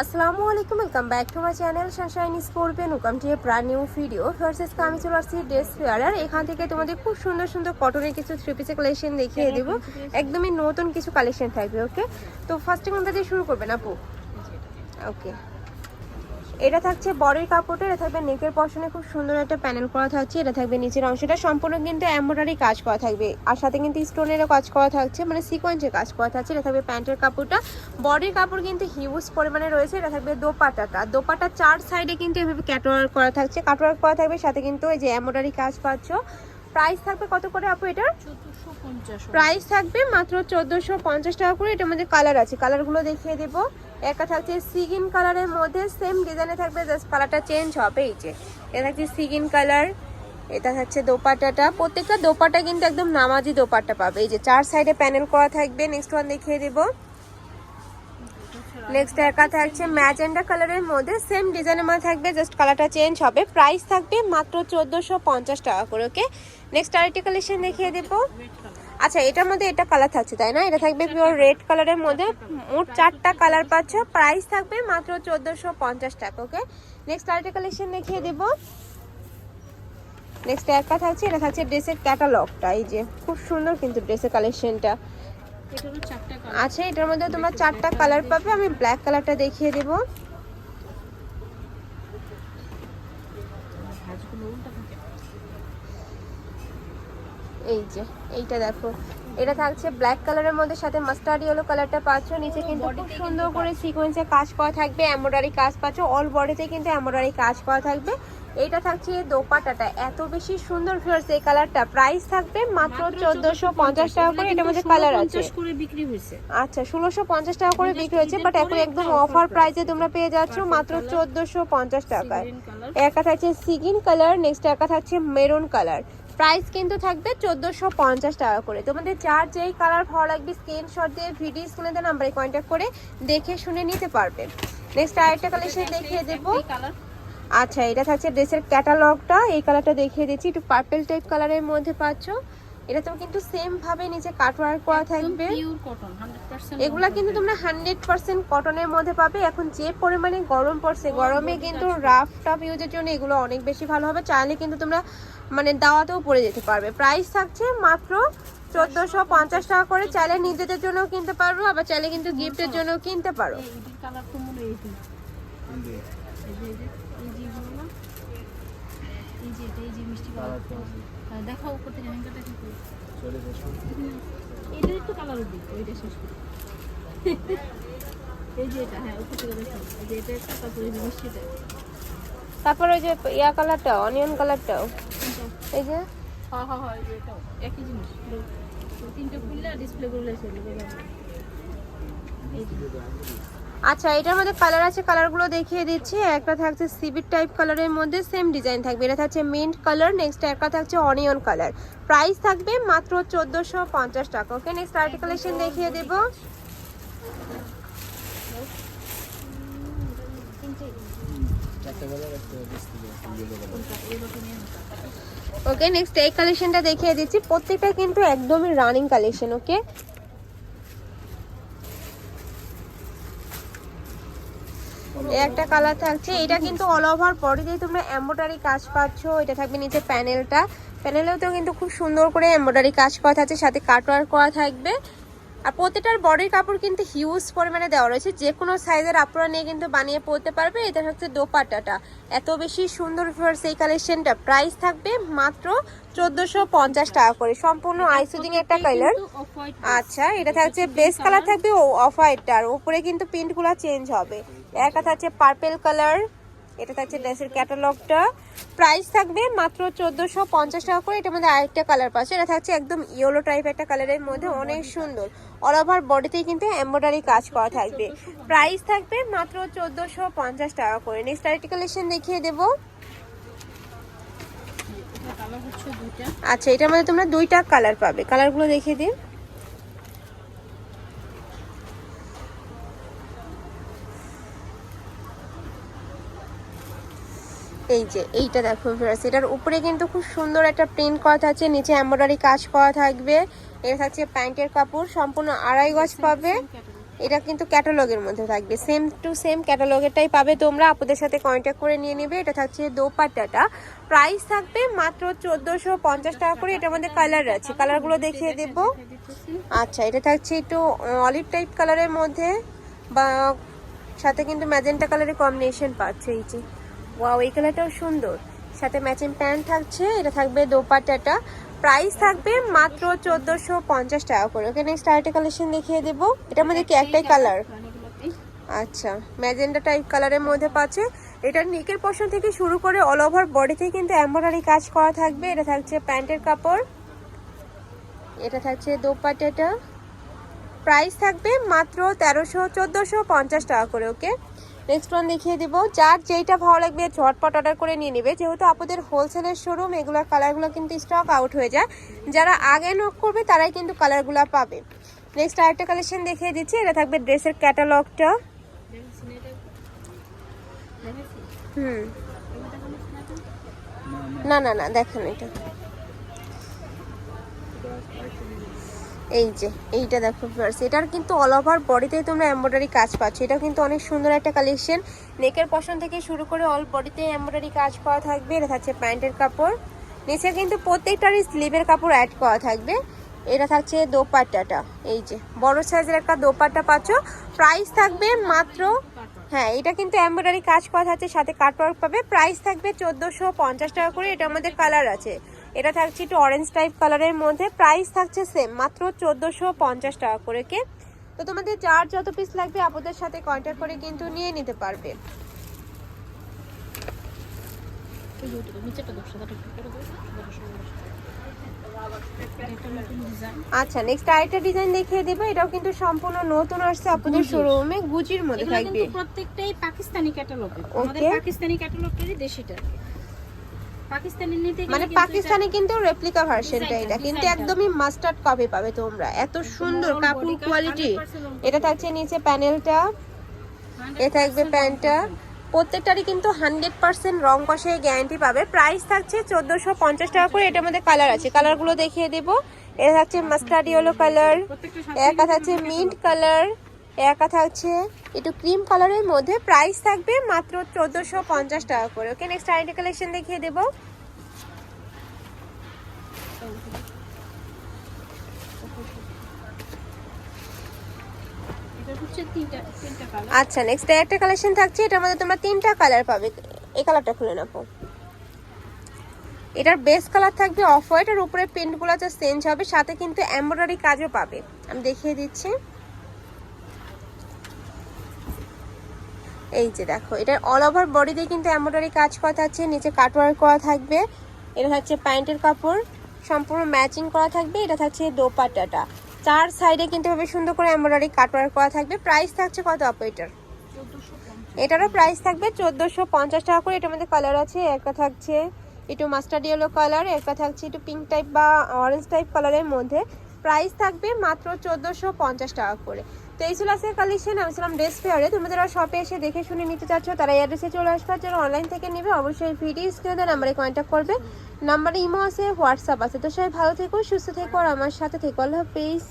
আসসালামু আলাইকুম welcome back to my channel sunshine Scorpion welcome to a new video verses আমি চলে আসছি ড্রেস ফেয়ার আর এখান থেকে তোমাদের খুব সুন্দর সুন্দর কটনের কিছু থ্রি পিসের কালেকশন দেখিয়ে দেবো। একদমই নতুন কিছু কালেকশন থাকবে ওকে তো ফার্স্টে কোনটা দিয়ে শুরু করবেন আপু? ওকে এটা থাকছে বরের কাপড়টা এটা থাকবে নেকের পশনে খুব সুন্দর একটা প্যানেল করা থাকছে এটা থাকবে নিচের অংশটা। সম্পূর্ণ কিন্তু এমব্রয়ডারি কাজ করা থাকবে। আর সাথে কিন্তু স্টোনেরও কাজ করা থাকছে মানে সিকোয়েন্সের কাজ করা থাকছে। এটা থাকবে প্যান্টের কাপড়টা। বডির কাপড় কিন্তু হিউজ পরিমাণে রয়েছে এটা থাকবে দোপাটাটা। দোপাটা চার সাইডে কিন্তু এভাবে ক্যাটওয়ার্ক করা থাকছে কাটওয়ার্ক করা থাকবে সাথে কিন্তু এই যে এমব্রয়ডারি কাজ পাচ্ছ। প্রাইস থাকবে কত করে আপু এটার? প্রাইস থাকবে মাত্র চোদ্দোশো পঞ্চাশ টাকা করে এটার মধ্যে কালার আছে। কালারগুলো দেখিয়ে দেবো। একটা থাকছে সিগিন কালারের মধ্যে সেম ডিজাইনে থাকবে জাস্ট কালারটা চেঞ্জ হবে এই যে। এটা থাকছে সিগিন কালার এটা থাকছে দোপাট্টাটা। প্রত্যেকটা দোপাট্টা কিন্তু একদম নামাজি দোপাট্টা পাবে। এই যে চার সাইডে প্যানেল করা থাকবে নেক্সট ওয়ান দেখিয়ে দেবো। নেক্সট একা থাকছে ম্যাজেন্ডা কালারের মধ্যে সেম ডিজাইনের মধ্যে থাকবে জাস্ট কালারটা চেঞ্জ হবে। প্রাইস থাকবে মাত্র চোদ্দোশো টাকা করে ওকে নেক্সট আরেকটি কালেকশন দেখিয়ে দেবো। আচ্ছা এটার মধ্যে এটা কালার থাকছে তাই না? এটা থাকবে পিওর রেড কালারের মধ্যে। মোট চারটা কালার পাচ্ছ। প্রাইস থাকবে মাত্র চোদ্দোশো পঞ্চাশ টাকা ওকে নেক্সট আরেকটা কালেকশন দেখিয়ে দেবো। নেক্সট একটা থাকছে এটা থাকছে ড্রেসের ক্যাটালগটা এই যে। খুব সুন্দর কিন্তু ড্রেসের কালেকশনটা আচ্ছা এটার মধ্যে তোমরা চারটা কালার পাবে আমি ব্ল্যাক কালারটা দেখিয়ে দেব। এই যে এইটা দেখো। এটা থাকছে ব্ল্যাক কালারের মধ্যে সাথে মাস্টার্ড ইয়েলো কালারটা পাচ্ছ। নিচে কিন্তু খুব সুন্দর করে সিকোয়েন্সে কাজ করা থাকবে এমব্রয়ডারি কাজ পাচ্ছ অল বডিতে কিন্তু এমব্রয়ডারি কাজ করা থাকবে। এইটা থাকছে দোপাটাটা এত বেশি সুন্দর ফিয়ার্স এই কালারটা প্রাইস থাকবে মাত্র চোদ্দশো পঞ্চাশ টাকা করে এটার মধ্যে কালার আছে। করে বিক্রি হয়েছে। আচ্ছা ষোলোশো পঞ্চাশ টাকা করে বিক্রি হয়েছে বাট এখন একদম অফার প্রাইসে তোমরা পেয়ে যাচ্ছ মাত্র চোদ্দশো পঞ্চাশ টাকায়। একা থাকছে সিগিন কালার নেক্সট একা থাকছে মেরুন কালার প্রাইস কিন্তু থাকবে চোদ্দোশো পঞ্চাশ টাকা করে। তোমাদের যার যেই কালার ভালো লাগবে স্ক্রিনশট দিয়ে ভিডিও স্ক্রিনে দেন নাম্বারে কন্ট্যাক্ট করে দেখে শুনে নিতে পারবে। নেক্সট আরেকটা কালেকশন দেখিয়ে দেবো। আচ্ছা এটা থাকছে ড্রেসের ক্যাটালগটা এই কালারটা দেখিয়ে দিচ্ছি। একটু পার্পেল টাইপ কালারের মধ্যে পাচ্ছ। এটা তো কিন্তু সেম ভাবে নিচে কাটওয়ার্ক করা থাকবে পিওর কটন 100% এগুলা কিন্তু তোমরা হান্ড্রেড পার্সেন্ট কটনের মধ্যে পাবে এখন যে পরিমাণে গরম পড়ছে গরমে কিন্তু রাফ টাফ ইউজের জন্য এগুলো অনেক বেশি ভালো হবে চাইলে কিন্তু তোমরা মানে দাওয়াতেও পরে যেতে পারবে প্রাইস থাকছে মাত্র চোদ্দোশো পঞ্চাশ টাকা করে চাইলে নিজেদের জন্যও কিনতে পারো আবার চাইলে কিন্তু গিফটের জন্যও কিনতে পারো এই যে এটা, এই যে মিষ্টি উপর থেকে হ্যাঙ্গার দেখা এটা একটু কালার দিই ওইটা শেষ করি। এই যে এটা হ্যাঁ উপর থেকে দেখো এই যে এটা একটা তারপরে এই মিষ্টিটা। তারপর ওই যে ইয়া কালারটাও অনিয়ন কালারটাও এই যে? হ্যাঁ হ্যাঁ হ্যাঁ এই যে এটাও একই জিনিস। তো তিনটে খুললে ডিসপ্লে করলে চলে যাবে এই যে। আচ্ছা এটার মধ্যে কালার আছে কালারগুলো দেখিয়ে দিচ্ছি। একটা থাকছে সিভিট টাইপ কালারের মধ্যে সেম ডিজাইন থাকবে। এটা থাকছে মিন্ট কালার নেক্সট একটা থাকছে অনিয়ন কালার প্রাইস থাকবে মাত্র চোদ্দোশো পঞ্চাশ টাকা। ওকে নেক্সট আর্টিকুলেশন দেখিয়ে দেবো। ওকে নেক্সট এই কালেকশনটা দেখিয়ে দিচ্ছি। প্রত্যেকটা কিন্তু একদমই রানিং কালেকশন ওকে একটা কালার থাকছে। এটা কিন্তু অল ওভার বডিতেই তোমরা এমব্রয়ডারি কাজ পাচ্ছ। এটা থাকবে নিচে প্যানেলটা প্যানেলেও তো কিন্তু খুব সুন্দর করে এমব্রয়ডারি কাজ করা থাকছে সাথে কাটওয়ার করা থাকবে। আর প্রতিটার বডির কাপড় কিন্তু হিউজ পরিমাণে দেওয়া রয়েছে। যে কোনো সাইজের আপনারা নিয়ে কিন্তু বানিয়ে পরতে পারবে। এটা হচ্ছে দোপাট্টাটা। এত বেশি সুন্দর ফিওর্স এই কালেকশনটা প্রাইস থাকবে মাত্র চোদ্দোশো পঞ্চাশ টাকা করে। সম্পূর্ণ আইসুদিং একটা কালার আচ্ছা এটা থাকছে বেস কালার থাকবে ও অফ হোয়াইটটার উপরে কিন্তু প্রিন্টগুলো চেঞ্জ হবে। একটা থাকছে পার্পেল কালার এটা থাকছে ড্রেসের ক্যাটালগটা প্রাইস থাকবে মাত্র চোদ্দোশো পঞ্চাশ টাকা করে এটার মধ্যে আরেকটা কালার পাচ্ছে। এটা থাকছে একদম ইয়েলো টাইপ একটা কালারের মধ্যে অনেক সুন্দর। অল ওভার বডিতেই কিন্তু এমব্রয়ডারি কাজ করা থাকবে। প্রাইস থাকবে মাত্র চোদ্দোশো পঞ্চাশ টাকা করে। নেক্সট আর্টিকুলেশন দেখিয়ে দেবো। এটা আচ্ছা এটার মধ্যে তোমরা দুইটা কালার পাবে। কালারগুলো দেখিয়ে দিন এই যে এইটা দেখো ভিউয়ার্স এটার উপরে কিন্তু খুব সুন্দর একটা প্রিন্ট করা থাকছে নিচে এমব্রয়ডারি কাজ করা থাকবে। এটা থাকছে প্যান্টের কাপড় সম্পূর্ণ আড়াই গজ পাবে। এটা কিন্তু ক্যাটালগের মধ্যে থাকবে। সেম টু সেম ক্যাটালগেরটাই পাবে তোমরা আপুদের সাথে কন্ট্যাক্ট করে নিয়ে নেবে। এটা থাকছে দোপাট্টাটা। প্রাইস থাকবে মাত্র চোদ্দোশো পঞ্চাশ টাকা করে এটার মধ্যে কালার আছে। কালারগুলো দেখিয়ে দেবো। আচ্ছা এটা থাকছে একটু অলিভ টাইপ কালারের মধ্যে বা সাথে কিন্তু ম্যাজেন্টা কালারের কম্বিনেশন পাচ্ছে এই যে। ওয়াও এই কালারটাও সুন্দর। সাথে ম্যাচিং প্যান্ট থাকছে এটা থাকবে দোপাট্টাটা। প্রাইস থাকবে মাত্র চোদ্দোশো পঞ্চাশ টাকা করে। ওকে নেক্সট আরেকটা কালেকশন দেখিয়ে দেবো। এটার মধ্যে কি একটাই কালার আচ্ছা ম্যাজেন্ডা টাইপ কালারের মধ্যে পাচ্ছে। এটার নিকের পোর্শন থেকে শুরু করে অল ওভার বডিতে কিন্তু এমব্রয়ডারি কাজ করা থাকবে। এটা থাকছে প্যান্টের কাপড়। এটা থাকছে দোপাট্টাটা। প্রাইস থাকবে মাত্র তেরোশো চোদ্দোশো পঞ্চাশ টাকা করে ওকে নেক্সট ওয়ান দেখিয়ে দিব। যার যেইটা ভালো লাগবে ঝটপট অর্ডার করে নিয়ে নেবে। যেহেতু আপনাদের হোলসেলের শোরুম এগুলোর কালারগুলো কিন্তু স্টক আউট হয়ে যায়। যারা আগে নক করবে, তারাই কিন্তু কালারগুলো পাবে। নেক্সট আরেকটা কালেকশন দেখিয়ে দিচ্ছি। এটা থাকবে ড্রেসের ক্যাটালগটা হুম। না না না, দেখেন এটা। এই যে, এইটা দেখো ফার্স এটার কিন্তু অল ওভার বডিতে তোমরা এমব্রয়ডারি কাজ পাচ্ছ। এটা কিন্তু অনেক সুন্দর একটা কালেকশন নেকের পশন থেকে শুরু করে অল বডিতে এমব্রয়ডারি কাজ করা থাকবে। এটা থাকছে প্যান্টের কাপড়। নিচে কিন্তু প্রত্যেকটারই স্লিভের কাপড় অ্যাড করা থাকবে। এটা থাকছে দোপাট্টাটা। এই যে, বড় সাইজের একটা দোপাট্টা পাচ্ছ। প্রাইস থাকবে মাত্র হ্যাঁ এটা কিন্তু এমব্রয়ডারি কাজ করা থাকছে, সাথে কাটওয়ার্ক পাবে। প্রাইস থাকবে চোদ্দোশো পঞ্চাশ টাকা করে। এটা আমাদের কালার আছে। এটা থাকছে একটু অরেঞ্জ টাইপ কালারের মধ্যে। প্রাইস থাকছে সেম মাত্র চোদ্দোশো পঞ্চাশ টাকা করে কে। তো তোমাদের যার যত পিস লাগবে আপনাদের সাথে কন্ট্যাক্ট করে কিন্তু নিয়ে নিতে পারবে। আচ্ছা নেক্সট আরেকটা ডিজাইন দেখিয়ে দেবো। এটাও কিন্তু সম্পূর্ণ নতুন আসছে আপনাদের শোরুমে গুচির মধ্যে থাকবে। প্রত্যেকটাই পাকিস্তানি ক্যাটালগ আমাদের পাকিস্তানি ক্যাটালগটারই দেশিটা পাকিস্তানি নিতে মানে পাকিস্তানি কিন্তু রেপ্লিকা ভার্সনটা এটা কিন্তু একদমই মাস্টার্ড কপি পাবে তোমরা। এত সুন্দর কাপড় কোয়ালিটি এটা থাকছে নিচে প্যানেলটা এ থাকবে প্যান্টটা। প্রত্যেকটারই কিন্তু হান্ড্রেড পার্সেন্ট রং কষে গ্যারান্টি পাবে। প্রাইস থাকছে চোদ্দোশো পঞ্চাশ টাকা করে। এটার মধ্যে কালার আছে। কালারগুলো দেখিয়ে দেবো। এটা থাকছে মাস্টার্ড ইয়েলো কালার একা থাকছে মিন্ট কালার একা থাকছে একটু ক্রিম কালারের মধ্যে প্রাইস থাকবে মাত্র চোদ্দোশো পঞ্চাশ টাকা করে। ওকে নেক্সট আরেকটা কালেকশন দেখিয়ে দেবো। আচ্ছা নেক্সট একটা কালেকশন থাকছে এটার মধ্যে তোমরা তিনটা কালার পাবে। এই কালারটা খুলে নেব এটার বেস কালার থাকবে অফ হোয়াইট আর উপরে প্রিন্টগুলো যা চেঞ্জ হবে সাথে কিন্তু এমব্রয়ডারি কাজও পাবে। আমি দেখিয়ে দিচ্ছি। এই যে দেখো এটার অল ওভার বডিতে কিন্তু এমব্রয়ডারি কাজ করা থাকছে, নিচে কাটওয়ার্ক করা থাকবে, এটা থাকছে প্যান্টের কাপড়, সম্পূর্ণ ম্যাচিং করা থাকবে, এটা থাকছে দোপাট্টাটা। চার সাইডে কিন্তু ভাবে সুন্দর করে এমব্রয়ডারি কাটওয়ার্ক করা থাকবে প্রাইস থাকছে কত আপু এটার? এটারও প্রাইস থাকবে চোদ্দোশো পঞ্চাশ টাকা করে, এটার মধ্যে কালার আছে, একটা থাকছে একটু মাস্টার্ড ইয়েলো কালার একটা থাকছে একটু পিঙ্ক টাইপ বা অরেঞ্জ টাইপ কালারের মধ্যে। প্রাইস থাকবে মাত্র চোদ্দোশো পঞ্চাশ টাকা করে। তো এই ছিল আজকের কালেকশন আমি ছিলাম ড্রেস ফেয়ারে তুমি যারা শপে এসে দেখে শুনে নিতে চাচ্ছ, তারা অ্যাড্রেসে চলে আসবে। যারা অনলাইন থেকে নেবে, অবশ্যই ভিডিও স্ক্রিনে নাম্বারে কন্ট্যাক্ট করবে। নাম্বারে ইমো আছে হোয়াটসঅ্যাপ আছে। তো সবাই ভালো থেকো, সুস্থ থেকো, আর আমার সাথে থেকো। আল্লাহ হাফিজ।